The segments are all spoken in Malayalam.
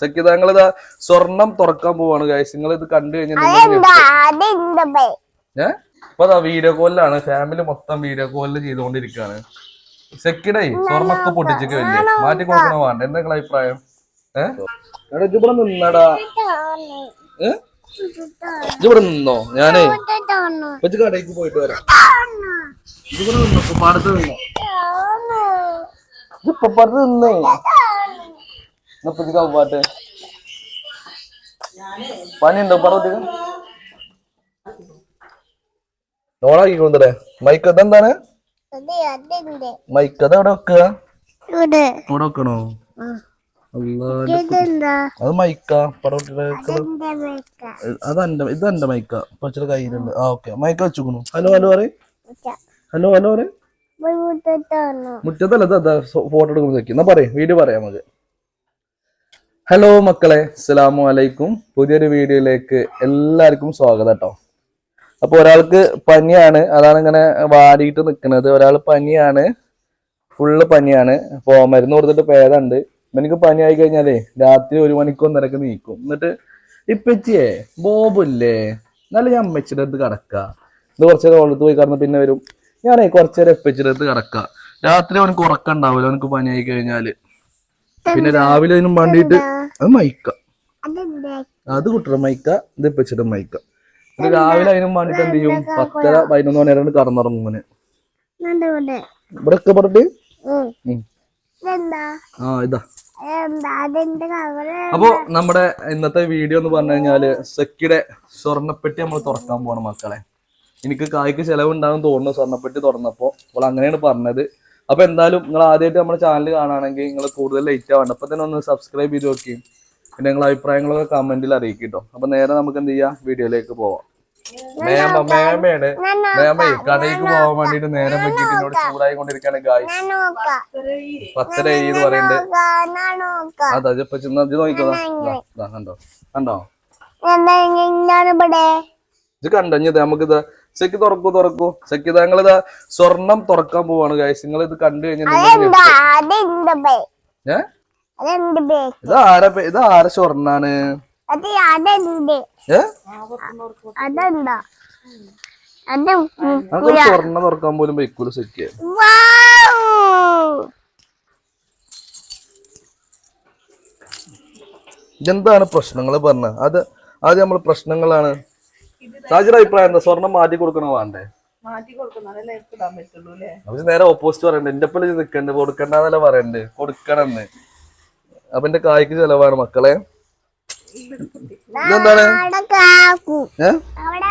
സഖ്യത ഇതാ സ്വർണം തുറക്കാൻ പോവാണ് ഗൈസ് നിങ്ങൾ ഇത് കണ്ടു കഴിഞ്ഞാൽ ഇപ്പൊ? ഏഹ് അപ്പൊ അതാ വീഡിയോ കോളിലാണ് ഫാമിലി മൊത്തം വീഡിയോ കോളിൽ ചെയ്തുകൊണ്ടിരിക്കുകയാണ് സെക്കിടേ സ്വർണൊക്കെ പൊട്ടിച്ചൊക്കെ വലിയ മാറ്റി കൊടുക്കണ വേണ്ട. എന്താ നിങ്ങളെ അഭിപ്രായം? ഏഹ് ഇവിടെ നിന്നടാ. ഇവിടെ നിന്നോ? ഞാനേ. കടയ്ക്ക് പോയിട്ട് വരാം. ഇവിടെ നിന്നോ. ഇപ്പൊ പാടത്ത് നിന്നോ. ഇപ്പൊ പാടത്ത് നിന്നേ. ഇജ്ജ് കൗപാട്ട് പനിയുണ്ടോ പറഞ്ഞ നോളാക്കി കൊണ്ടേ മൈക്ക് എന്താണ്? അതെ മൈക്ക് അത് എവിടെ വെക്കുക. ഇവിടെ. വെക്കണോ? അത് മൈക്ക. അതെന്റെ ഇതെന്റെ മൈക്ക? പച്ചയുടെ കയ്യിലുണ്ട്. ആ ഓക്കെ. മൈക്ക വെച്ചുക്കണു. ഹലോ ഹലോ പറ ഹലോ ഹലോ പറ മുറ്റത്തല്ല ഫോട്ടോ വെക്കും എന്നാ പറയും. വീഡിയോ പറയാം നമുക്ക്. ഹലോ മക്കളെ. അസ്സലാമു അലൈക്കും. പുതിയൊരു വീഡിയോയിലേക്ക് എല്ലാവർക്കും സ്വാഗതം കേട്ടോ അപ്പോൾ ഒരാൾക്ക് പനിയാണ്. അതാണ് ഇങ്ങനെ വാടിയിട്ട് നിൽക്കുന്നത് ഒരാൾ പനിയാണ്. ഫുള്ള് പനിയാണ്. അപ്പൊ മരുന്ന് കൊടുത്തിട്ട് പേരുണ്ട് എനിക്ക് പനി ആയി കഴിഞ്ഞാലേ രാത്രി ഒരു മണിക്ക് ഒന്നരക്ക് നീക്കും. എന്നിട്ട് ഇപ്പച്ചിയേ ബോബില്ലേ? നല്ല ഞാൻ അമ്മച്ചിയുടെ അടുത്ത് കിടക്കാം. ഇത് കുറച്ച് നേരം ഓളത്ത് പോയി കിടന്ന് പിന്നെ വരും. ഞാനേ കുറച്ച് നേരം അടുത്ത് കിടക്കാം. രാത്രി അവനക്ക് ഉറക്കം ഉണ്ടാവില്ല അവനക്ക് പനിയായി കഴിഞ്ഞാൽ. പിന്നെ രാവിലെ അതിനും വേണ്ടിയിട്ട് അത് മൈക്ക. അത് കുട്ടിയുടെ മൈക്ക. ഇത് വെച്ചിട്ട് മൈക്ക. പിന്നെ രാവിലെ അതിനും വേണ്ടിട്ട് എന്ത് ചെയ്യും? പത്തര പതിനൊന്ന് മണി വരെ കടന്നുറങ്ങും ഇങ്ങനെ ഇവിടെ ഒക്കെ പറഞ്ഞിട്ട്? ആ ഇതാ. അപ്പോ നമ്മുടെ ഇന്നത്തെ വീഡിയോ എന്ന് പറഞ്ഞു കഴിഞ്ഞാൽ സെക്കിയുടെ സ്വർണപ്പെട്ടി നമ്മൾ തുറക്കാൻ പോണം മക്കളെ. എനിക്ക് കായ്ക്ക് ചെലവുണ്ടാകും തോന്നുന്നു സ്വർണപ്പെട്ടി തുറന്നപ്പോ. അപ്പോൾ അങ്ങനെയാണ് പറഞ്ഞത്. അപ്പൊ എന്തായാലും നിങ്ങൾ ആദ്യമായിട്ട് നമ്മുടെ ചാനൽ കാണുകയാണെങ്കിൽ നിങ്ങൾ കൂടുതൽ ലൈറ്റ് ആവണം അപ്പൊ തന്നെ ഒന്ന് സബ്സ്ക്രൈബ് ചെയ്ത് നോക്കി. പിന്നെ നിങ്ങളെ അഭിപ്രായങ്ങളൊക്കെ കമന്റിൽ അറിയിക്കും കേട്ടോ അപ്പൊ നേരെ നമുക്ക് എന്ത് ചെയ്യാം? വീഡിയോയിലേക്ക് പോവാം. മേമ മേമയാണ്. മേമ കടയിലേക്ക് പോകാൻ വേണ്ടിട്ട് നേരം വെക്കിട്ട് എന്നോട് ചൂടായി കൊണ്ടിരിക്കുകയാണ് ഗായ് പത്തര എന്ന് പറയുന്നുണ്ട് അതാ ഇപ്പൊ ഇത് നോക്കിക്കോ. കണ്ടോ? കണ്ടോ? ഇത് കണ്ടോ? നമുക്ക് ഇത് സെക്ക് തുറക്കൂ തുറക്കൂ. സെക്ക് ഞങ്ങളിതാ സ്വർണം തുറക്കാൻ പോവാണ് ഗൈസ് നിങ്ങൾ ഇത് കണ്ടു കഴിഞ്ഞാൽ ഇത് ആര ഇത് ആര സ്വർണാണ്? അത് അത് സ്വർണം തുറക്കാൻ പോലും വയ്ക്കൂല സെക്ക്! ഇതെന്താണ് പ്രശ്നങ്ങൾ പറഞ്ഞ അത് ആദ്യം നമ്മൾ പ്രശ്നങ്ങളാണ്. സാജിയുടെ അഭിപ്രായം എന്താ? സ്വർണം മാറ്റി കൊടുക്കണോ വേണ്ടേ? മാറ്റി കൊടുക്കുന്നതല്ലേ ഇടാൻ പറ്റുള്ളൂ അല്ലേ? അവർ നേരെ ഓപ്പോസിറ്റ് പറയണ്ട്. എന്റെ ഒപ്പം നിൽക്കണ്ട് കൊടുക്കണ്ടെന്നല്ല പറയണ്ട്. കൊടുക്കണമെന്ന് അപ്പൊ എന്റെ കായ്ക്ക് ചെലവാണ് മക്കളെ. ഇതെന്താണ്? അവിടെ അവിടെ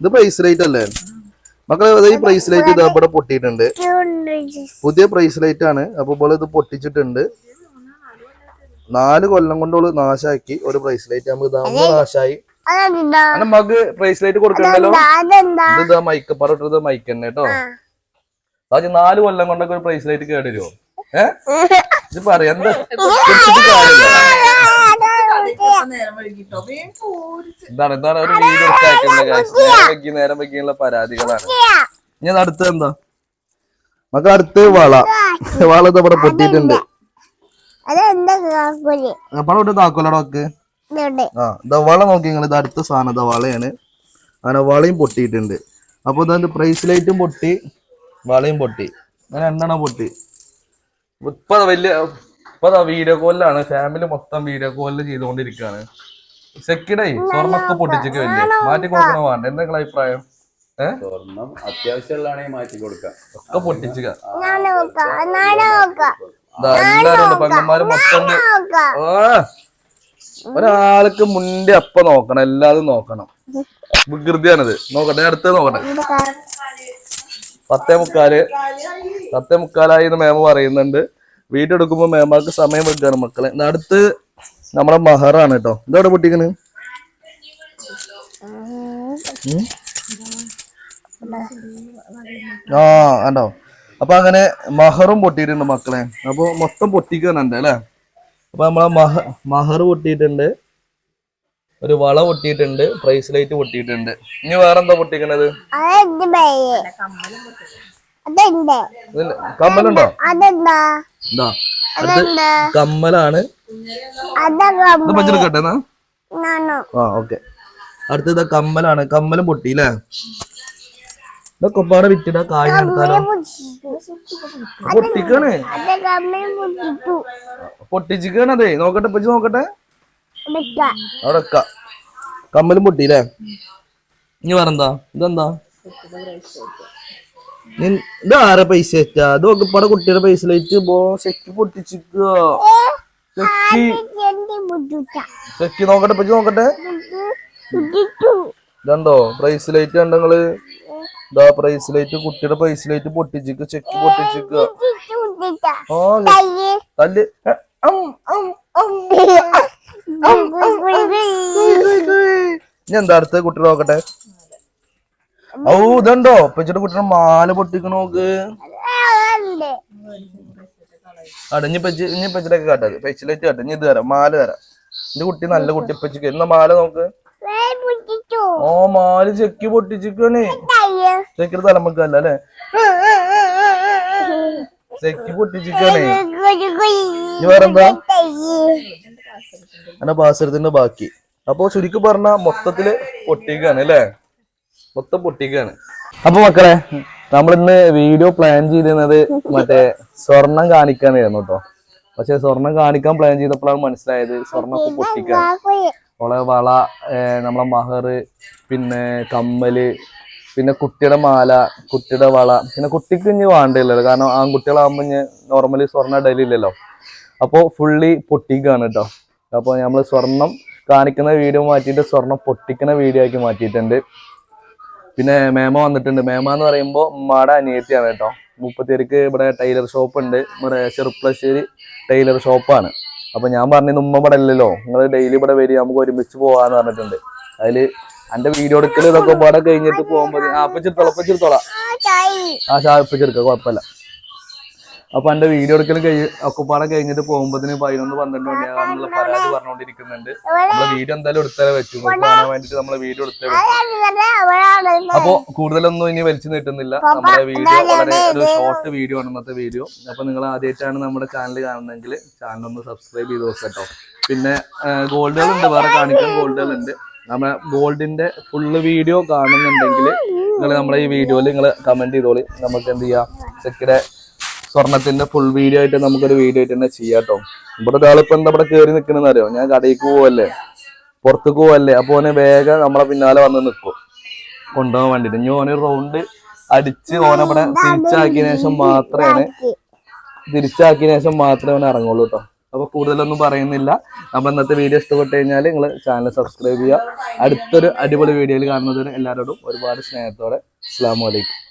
ഇത് പ്രൈസ് റേറ്റ് അല്ലേ? മക്കളെ ഈ പ്രൈസ് ലൈറ്റ് ഇത് ഇവിടെ പൊട്ടിയിട്ടുണ്ട്. പുതിയ പ്രൈസ് ലൈറ്റ് ആണ്. അപ്പൊ ഇപ്പോൾ ഇത് പൊട്ടിച്ചിട്ടുണ്ട്. നാല് കൊല്ലം കൊണ്ടോൾ നാശാക്കി. ഒരു പ്രൈസ് ലൈറ്റ് നമുക്ക് ഇതാകുമ്പോ നാശായി. മഗ് പ്രൈസ് ലൈറ്റ് കൊടുക്കണ്ടല്ലോ ഇത് ഇതാ മൈക്ക് പറഞ്ഞിട്ടത് മൈക്ക് തന്നെ കേട്ടോ. അത് നാല് കൊല്ലം കൊണ്ടൊക്കെ ഒരു പ്രൈസ് ലൈറ്റ് കേടുവരുമോ ഏഹ് ഇത് പറയാ. എന്താ? ഇതാണ് ഇതാണ് ഒരു വീഡിയോ കാശ് നേരം വെക്കി നേരം വെക്കിയുള്ള പരാതികളാണ്. ഇനി അത് അടുത്ത് എന്താ? നമുക്ക് അടുത്ത് വള. വള ഇത് ഇവിടെ പൊട്ടിയിട്ടുണ്ട് പണം ഇട്ട് താക്കോലടൊക്കെ ഇതുണ്ട് ആ ഇതാ വള നോക്കി നിങ്ങൾ ഇത് അടുത്ത സാധനം ഇതാ വളയാണ്. അങ്ങനെ വളയും പൊട്ടിയിട്ടുണ്ട്. അപ്പൊ ഇതാ പ്രൈസ് ലൈറ്റും പൊട്ടി വളയും പൊട്ടി. അങ്ങനെ എണ്ണെണ്ണം പൊട്ടി. ഇപ്പൊ വലിയ ഇപ്പൊ വീഡിയോ കോളിലാണ് ഫാമിലി മൊത്തം വീഡിയോ കോളിൽ ചെയ്തുകൊണ്ടിരിക്കുകയാണ്. സെക്കിടായി സ്വർണൊക്കെ പൊട്ടിച്ചൊക്കെ വലിയ. മാറ്റി കൊടുക്കണോ വേണ്ട? എന്താ നിങ്ങളെ അഭിപ്രായം? ഏഹ് സ്വർണം അത്യാവശ്യമുള്ളതാണെങ്കിൽ മാറ്റി കൊടുക്കാം. ഒക്കെ പൊട്ടിച്ചുക. ഞാൻ നോക്കാം. ഞാൻ നോക്കാം. ഇതാ എല്ലാരും ഉണ്ട്. പെങ്ങന്മാര് മൊത്തം ഒരാൾക്ക് മുന്റെ അപ്പ നോക്കണം എല്ലാതും നോക്കണം. വികൃതിയാണിത്. നോക്കട്ടെ അടുത്ത് നോക്കട്ടെ. പത്തേ മുക്കാൽ പത്തേ മുക്കാലായി മേമ പറയുന്നുണ്ട്. വീഡിയോ എടുക്കുമ്പോ മേമാക്ക് സമയം വെക്കാണ് മക്കളെ. അടുത്ത് നമ്മളെ മഹറാണ് കേട്ടോ. ഇതെവിടെ പൊട്ടിക്കണ്? ആ കണ്ടോ? അപ്പൊ അങ്ങനെ മഹറും പൊട്ടിയിട്ടുണ്ട് മക്കളെ. അപ്പൊ മൊത്തം പൊട്ടിക്കാനുണ്ട് അല്ലെ? അപ്പൊ നമ്മളെ മഹ മഹർ പൊട്ടിയിട്ടുണ്ട്. ഒരു വള പൊട്ടിയിട്ടുണ്ട്. പ്രൈസ് ലൈറ്റ് പൊട്ടിയിട്ടുണ്ട്. ഇനി വേറെന്താ പൊട്ടിക്കണത്? കമ്മലുണ്ടോ? അടുത്ത് കമ്മലാണ്. പച്ചെടുക്കട്ടെ ആ ഓക്കെ. അടുത്തത് കമ്മലാണ്. കമ്മലും പൊട്ടി അല്ലേ ഇതൊക്കെ പാടെ വിറ്റിടാ കായ് നടത്താലോ? പൊട്ടിക്കാണ്. അത് കമ്മിൽ പൊട്ടിട്ടു. പൊട്ടിച്ചിക്കാണ് അതെ നോക്കട്ടെ പറ്റി നോക്കട്ടെ. അവിടെ കമ്മലും പൊട്ടിയില്ലേ? ഇനി വേറെന്താ? ഇതെന്താ? ഇത് ആരെ പൈസ വെച്ചാ ഇത് നോക്കിപ്പാടെ കുട്ടിയുടെ പൈസ ലൈറ്റ്. ബോ സെക്കി പൊട്ടിച്ചിക്ക സെക്കി ചെണ്ടി പൊട്ടിട്ട സെക്കി നോക്കട്ടെ പറ്റി നോക്കട്ടെ. ഇതുണ്ടോ പ്രൈസ് ലൈറ്റ് കണ്ടങ്ങൾ ഇതാ പ്രൈസ് ലൈറ്റ് കുട്ടിയുടെ പ്രൈസ് ലൈറ്റ് പൊട്ടിച്ചിക്ക് ചെക്ക് പൊട്ടിച്ചിക്ക്. കയ്യ് തല്ല്. ഇനി എന്താ അടുത്ത കുട്ടി നോക്കട്ടെ? ഔ ഇതുണ്ടോ? ഒപ്പിച്ചിട്ട് കുട്ടിയുടെ മാല പൊട്ടിക്കണ നോക്ക്. അടഞ്ഞി പച്ചി ഇനി പച്ചിലേക്ക് കാട്ടെ ഇനി ഇത് തരാം മാല തരാം. എന്റെ കുട്ടി നല്ല കുട്ടി പച്ചിക്ക് എന്നാ മാല നോക്ക്? ഓ മാല ചെക്കി പൊട്ടിച്ചിക്കണേ. തലമുക്കല്ല അല്ലേ? വേറെന്താ? കയ്യ് എന്റെ പാസരത്തിന്റെ ബാക്കി. അപ്പൊ ചുരുക്കി പറഞ്ഞ മൊത്തത്തിൽ പൊട്ടിക്കാണ് അല്ലേ? മൊത്തം പൊട്ടിക്കാണ് അപ്പൊ മക്കളെ നമ്മളിന്ന് വീഡിയോ പ്ലാൻ ചെയ്തിരുന്നത് മറ്റേ സ്വർണം കാണിക്കാനായിരുന്നു കേട്ടോ പക്ഷെ സ്വർണം കാണിക്കാൻ പ്ലാൻ ചെയ്തപ്പോഴാണ് മനസ്സിലായത് സ്വർണം പൊട്ടിക്കാൻ വള നമ്മളെ മഹർ പിന്നെ കമ്മൽ പിന്നെ കുട്ടിയുടെ മാല കുട്ടിയുടെ വള പിന്നെ കുട്ടിക്ക് ഇനി വേണ്ടില്ലല്ലോ. കാരണം ആൺകുട്ടികളാകുമ്പോൾ ഇനി നോർമലി സ്വർണ ഇല്ലല്ലോ അപ്പോൾ ഫുള്ളി പൊട്ടിക്കാണ് കേട്ടോ അപ്പോൾ നമ്മൾ സ്വർണം കാണിക്കുന്ന വീഡിയോ മാറ്റിയിട്ട് സ്വർണം പൊട്ടിക്കുന്ന വീഡിയോ ആക്കി മാറ്റിയിട്ടുണ്ട്. പിന്നെ മേമ വന്നിട്ടുണ്ട്. മേമ എന്ന് പറയുമ്പോൾ ഉമ്മാടെ അനിയത്തിയാണ് കേട്ടോ മുപ്പത്തിയേക്ക് ഇവിടെ ടൈലർ ഷോപ്പ് ഉണ്ട്. ഇവിടെ ചെറുപ്പശ്ശേരി ടൈലർ ഷോപ്പാണ് അപ്പോൾ ഞാൻ പറഞ്ഞത് ഉമ്മ ഇവിടെ അല്ലല്ലോ നിങ്ങൾ ഡെയിലി ഇവിടെ വരിക. നമുക്ക് ഒരുമിച്ച് പോകാമെന്ന് പറഞ്ഞിട്ടുണ്ട്. അതിൽ എന്റെ വീഡിയോ എടുക്കൽ ഇതൊക്കെ പാടെ കഴിഞ്ഞിട്ട് പോകുമ്പോ ആ ഷാപ്പിച്ചെടുക്ക കുഴപ്പമില്ല. അപ്പൊ എന്റെ വീഡിയോ എടുക്കൽ കഴി ഒക്കെപ്പാടെ കഴിഞ്ഞിട്ട് പോകുമ്പോത്തിന് പതിനൊന്ന് പന്ത്രണ്ട് മണിയാകാന്നുള്ള പരാതി പറഞ്ഞുകൊണ്ടിരിക്കുന്നുണ്ട് നമ്മളെ വീഡിയോ എന്തായാലും എടുത്താലേ വെച്ചു കാണാൻ വേണ്ടിട്ട് നമ്മളെ വീഡിയോ എടുത്തേ. അപ്പൊ കൂടുതലൊന്നും ഇനി വലിച്ചു നീട്ടുന്നില്ല. നമ്മുടെ വീഡിയോ വളരെ ഒരു ഷോർട്ട് വീഡിയോ ആണ് ഇന്നത്തെ വീഡിയോ അപ്പൊ നിങ്ങൾ ആദ്യമായിട്ടാണ് നമ്മുടെ ചാനൽ കാണുന്നതെങ്കിൽ ചാനൽ ഒന്ന് സബ്സ്ക്രൈബ് ചെയ്ത് നോക്കാം കേട്ടോ. പിന്നെ ഗോൾഡുകൾ ഉണ്ട് വേറെ കാണിക്കാൻ ഗോൾഡുകൾ നമ്മുടെ ഗോൾഡിന്റെ ഫുള്ള് വീഡിയോ കാണുന്നുണ്ടെങ്കിൽ നിങ്ങൾ നമ്മളെ ഈ വീഡിയോയിൽ നിങ്ങൾ കമന്റ് ചെയ്തോളി. നമുക്ക് എന്ത് ചെയ്യാം? ചെക്കിടെ സ്വർണത്തിന്റെ ഫുൾ വീഡിയോ ആയിട്ട് നമുക്കൊരു വീഡിയോ ആയിട്ട് തന്നെ ചെയ്യാം കേട്ടോ ഇവിടെ ഒരാളിപ്പോ എന്താ ഇവിടെ കയറി നിൽക്കണെന്ന് അറിയോ? ഞാൻ കടയിലേക്ക് പോവല്ലേ? പുറത്തേക്ക് പോവല്ലേ? അപ്പൊ ഓനെ വേഗം നമ്മളെ പിന്നാലെ വന്ന് നിൽക്കും കൊണ്ടുപോകാൻ വേണ്ടിട്ട്. ഇനി ഓനെ റൗണ്ട് അടിച്ച് ഓനെ ഇവിടെ തിരിച്ചാക്കിയതിനു ശേഷം മാത്രമേ തിരിച്ചാക്കിയ ശേഷം മാത്രമേ ഓനെ ഇറങ്ങുള്ളൂ കേട്ടോ അപ്പൊ കൂടുതലൊന്നും പറയുന്നില്ല. നമ്മൾ ഇന്നത്തെ വീഡിയോ ഇഷ്ടപ്പെട്ട് കഴിഞ്ഞാൽ നിങ്ങൾ ചാനൽ സബ്സ്ക്രൈബ് ചെയ്യുക. അടുത്തൊരു അടിപൊളി വീഡിയോയിൽ കാണുന്നതിന് എല്ലാവരോടും ഒരുപാട് സ്നേഹത്തോടെ. അസ്സാം വലൈക്കും